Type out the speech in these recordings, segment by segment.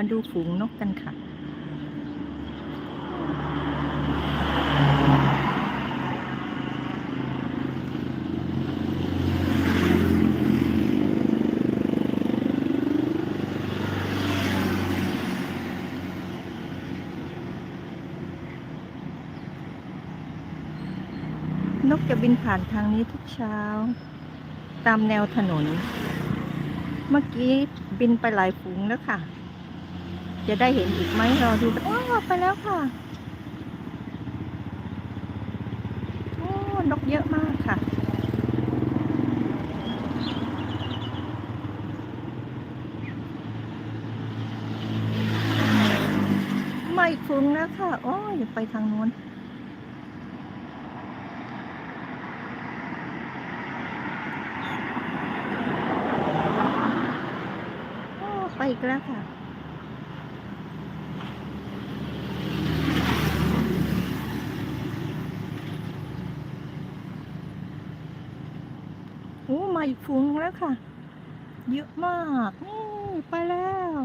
มาดูฝูงนกกันค่ะ นกจะบินผ่านทางนี้ทุกเช้า ตามแนวถนน เมื่อกี้บินไปหลายฝูงแล้วค่ะ จะได้เห็นอีกไหมรอดูกันอ้ไปแล้วค่ะโอ้นกเยอะมากค่ะไมาอีกฝูงแล้วค่ะโอ้อย่าไปทางนู้นโอ้ไปอีกแล้วค่ะ โอ้มาอีกฝูงแล้วค่ะ เยอะมากนี่ไปแล้ว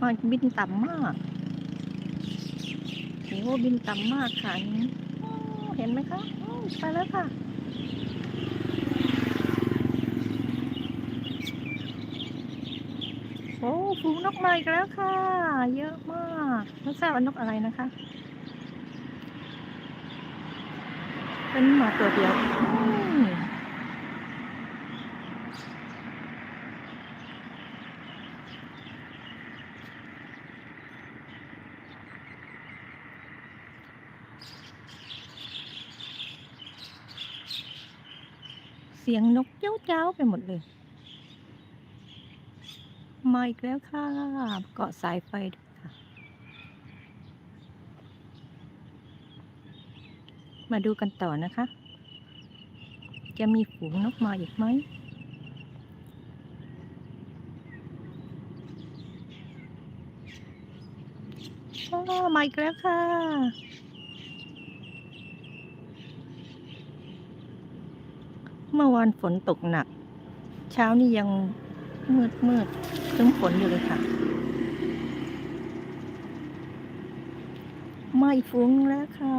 มาบินต่ำมากโอ้บินต่ำมากค่ะนี้เห็นไหมคะไปแล้วค่ะโอ้ฝูงนกมาอีกแล้วค่ะ เยอะมากไม่ทราบว่านกอะไรนะคะ เป็นหมาตัวเดียวเสียงนกเจ้าเจ้าๆไปหมดเลย มาอีกแล้วค่ะ เกาะสายไฟด้วยค่ะ มาดูกันต่อนะคะ จะมีฝูงนกมาอีกไหมอ้มาอีกแล้วค่ะ เมื่อวานฝนตกหนัก เช้านี้ยังมืดมืดครึ้มฝนอยู่เลยค่ะ ไม่ฟุ้งแล้วค่ะ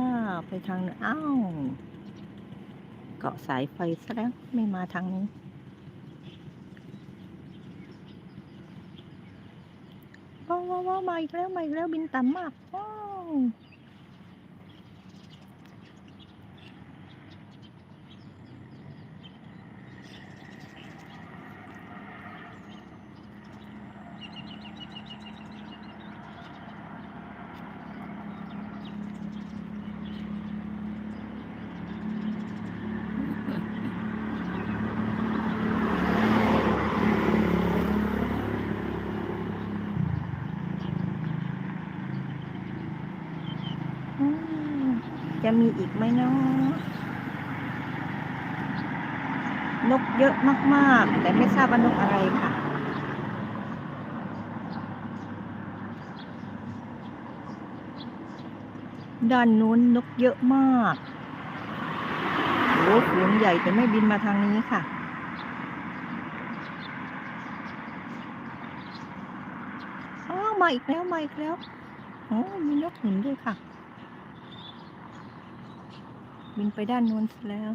ไปทางอ้าวเกาะสายไฟซะแล้วไม่มาทางนี้ ว้าวว้าวว้าวมาอีกแล้วมาอีกแล้วบินต่ำมากว้าวอืม จะมีอีกไหมเนาะนกเยอะมากๆ แต่ไม่ทราบว่านกอะไรค่ะ ด้านนู้นนกเยอะมากโอ้ฝูงใหญ่แต่ไม่บินมาทางนี้ค่ะอ้ามาอีกแล้วมาอีกแล้ว โอ้มีนกหนุนด้วยค่ะ บินไปด้านนู้นแล้ว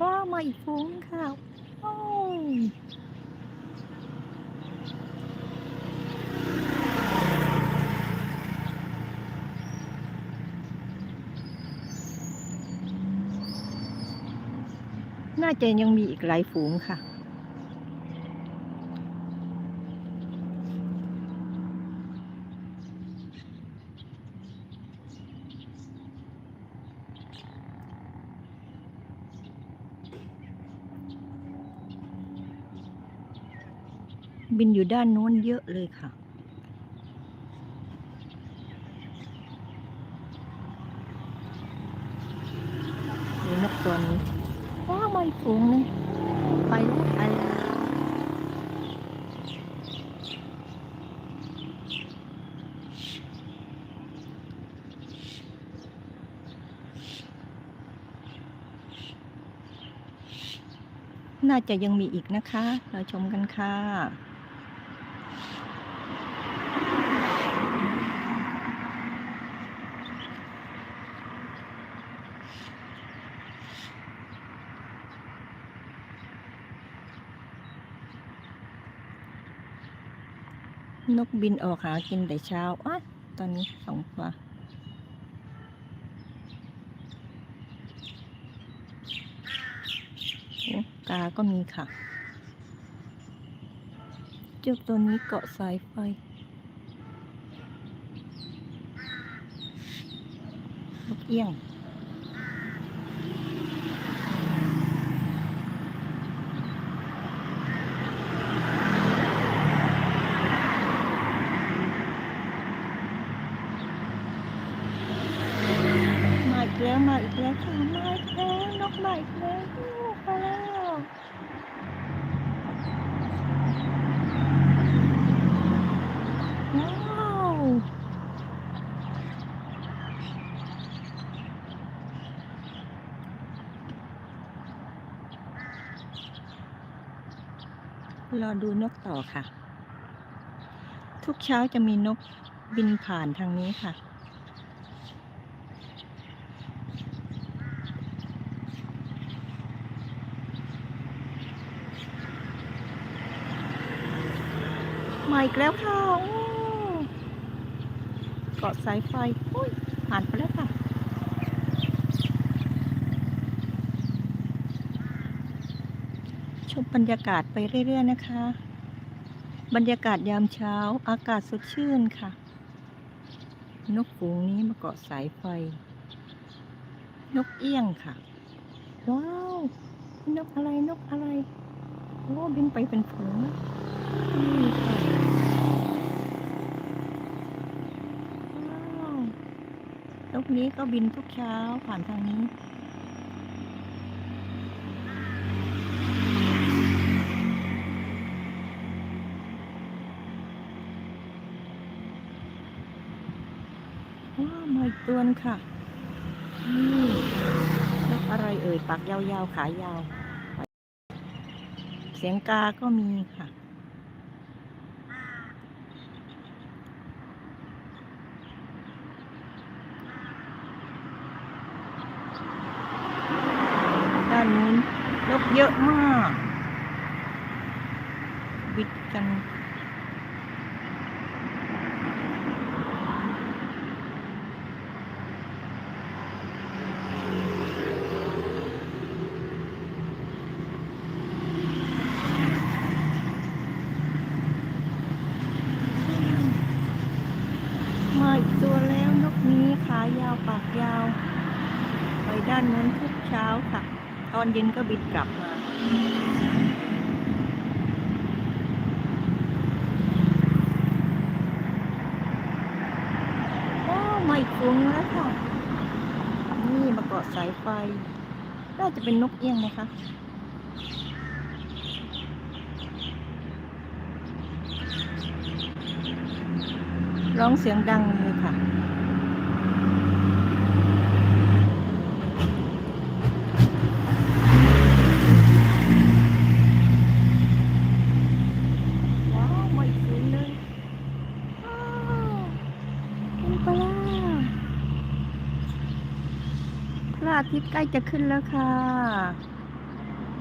ว้ามาอีกฝูงค่ะโอ้ยน่าจะยังมีอีกหลายฝูงค่ะ บินอยู่ด้านโน้นเยอะเลยค่ะ ดูนกตัวนี้ว้าวมาอีกฝูงหนึงไปแล้วไปแล้วน่าจะยังมีอีกนะคะ เราชมกันค่ะ นกบินออกหากินแต่เช้าอะตอนนี้สองตัวกาก็มีค่ะเจ้าตัวนี้เกาะสายไฟนกเอี้ยง มาอีกแล้วมาอีกแล้วค่ะมาอีกแล้วนกมาอีกแล้วมาแล้วว้าว รอดูนกต่อค่ะ ทุกเช้าจะมีนกบินผ่านทางนี้ค่ะ มาอีกแล้วค่ะเกาะสายไฟอุ้ยผ่านไปแล้วค่ะ ชมบรรยากาศไปเรื่อย ๆ นะคะ บรรยากาศยามเช้า อากาศสดชื่นค่ะ นกฝูงนี้มาเกาะสายไฟ นกเอี้ยงค่ะ ว้าว นกอะไร นกอะไร โอ้บินไปเป็นฝูงนี่ค่ะว้าวนกนี้ก็บินทุกเช้าผ่านทางนี้ ว้าวมาอีกตัวหนึงค่ะนี่นกอะไรเอ่ยปากยาวๆ ขายาว เสียงกาก็มีค่ะ ด้านนู้นนกเยอะมาก บิดกัน มาอีกตัวแล้วนกนี้ขายาวปากยาว ไป ด้านนู้นทุกเช้าค่ะ ตอนเย็นก็บินกลับมาโอ้มาอีกตัวงแล้วค่ะ นี่มาเกาะสายไฟ น่าจะเป็นนกเอี้ยงนะคะร้องเสียงดังเลยค่ะ ว้าวมาอีกศูนย์เลยว้าวขึ้นไปแล้วพระ อาทิตย์ใกล้จะขึ้นแล้วค่ะ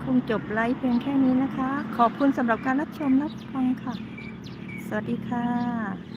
คงจบไลฟ์เพียงแค่นี้นะคะ ขอบคุณสำหรับการรับชมรับฟังค่ะ สวัสดีค่ะ